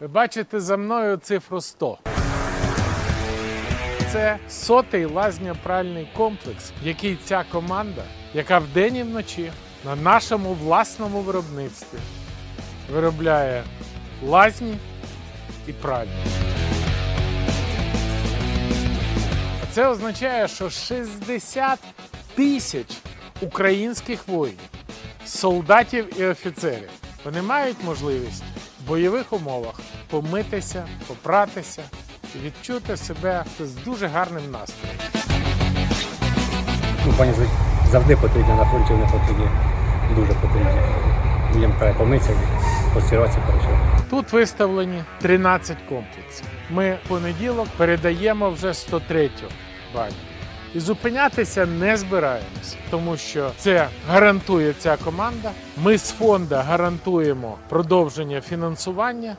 Ви бачите за мною цифру 100. Це сотий лазньо-пральний комплекс, який ця команда, яка вдень і вночі на нашому власному виробництві виробляє лазні і пральні. А Це означає, що 60 тисяч українських воїнів, солдатів і офіцерів вони мають можливість в бойових умовах помитися, попратися і відчути себе з дуже гарним настроєм. Ну, пані завжди потрібно на фронті, вони потрібні, дуже потрібні. Людям треба помитися, постиратися, коротше. Тут виставлені 13 комплексів. Ми в понеділок передаємо вже 103 баню. І зупинятися не збираємося, тому що це гарантує ця команда. Ми з фонду гарантуємо продовження фінансування